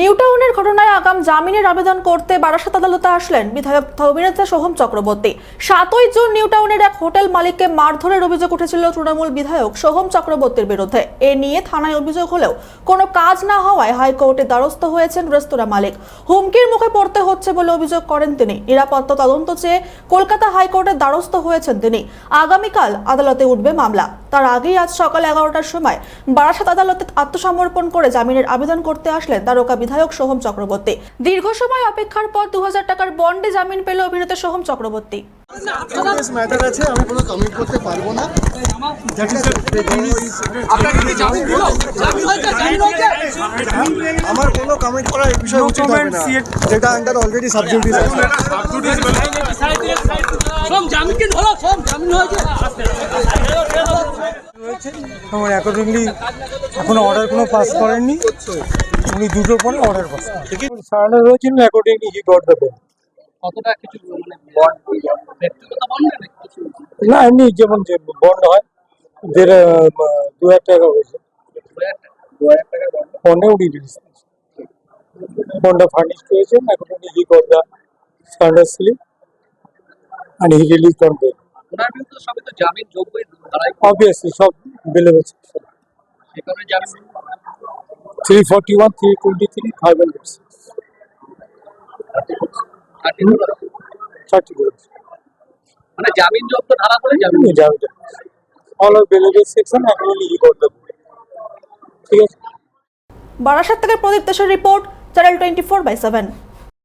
নিউটাউনের ঘটনায় আগাম জামিনের আবেদন করতে বারাসাত আদালতে আসলেন বিধায়ক অভিনেতা সোহম চক্রবর্তী। সাতই জুন নিউটাউনের এক হোটেল মালিককে মারধরের অভিযোগ উঠেছিল তৃণমূল বিধায়ক সোহম চক্রবর্তীর বিরুদ্ধে। এ নিয়ে থানায় অভিযোগ হলেও কোনো কাজ না হওয়ায় হাইকোর্টে দ্বারস্থ হয়েছেন রেস্তোরাঁ মালিক। হুমকির মুখে পড়তে হচ্ছে বলে অভিযোগ করেন তিনি। নিরাপত্তা তদন্ত চেয়ে কলকাতা হাইকোর্টের দ্বারস্থ হয়েছেন তিনি। আগামীকাল আদালতে উঠবে মামলা। তার আগেই আজ সকাল এগারোটার সময় বারাসাত আদালতে আত্মসমর্পণ করে জামিনের আবেদন করতে আসলেন তারকা বিধায়ক সোহম চক্রবর্তী। দীর্ঘ সময় অপেক্ষার পর দু হাজার টাকার বন্ডে জামিন পেল অভিনেতা সোহম চক্রবর্তী। ম্যাটার আছে আমি কোনো কমেন্ট করতে পারব না। আমার কোনো কমেন্ট করার এই বিষয়ে উচিত হবে না। যেটা আন্ডার অলরেডি সাবজেক্টিভ আছে সোম জামিন হলো? সোম জামিন হয়েছে। আমার অ্যাকর্ডিংলি এখনও অর্ডার কোনো পাস করেননি। উনি দুটোর পরে অর্ডার পাস সারানো হয়েছিল accordingly he got the bail কতটা কিছু মানে না এমনি যেমন যে বন্ড হয় দেড় দু হাজার টাকা হয়েছে। বন্ডে উনি রিলিজ বন্ডটা ফার্নিশড হয়েছে accordingly he got the slip and he release on bail ওনার বিরুদ্ধে সবই তো জামিন তারাই অবভিয়াসলি সব বেলে গেছে। সেখানে জামিন three forty one three twenty three five hundred thirty মানে জামিন যোগ্য ধারা করে জামিন section actually he got the ঠিক আছে? বারাসাত থেকে প্রদীপ দেশের report channel twenty four by seven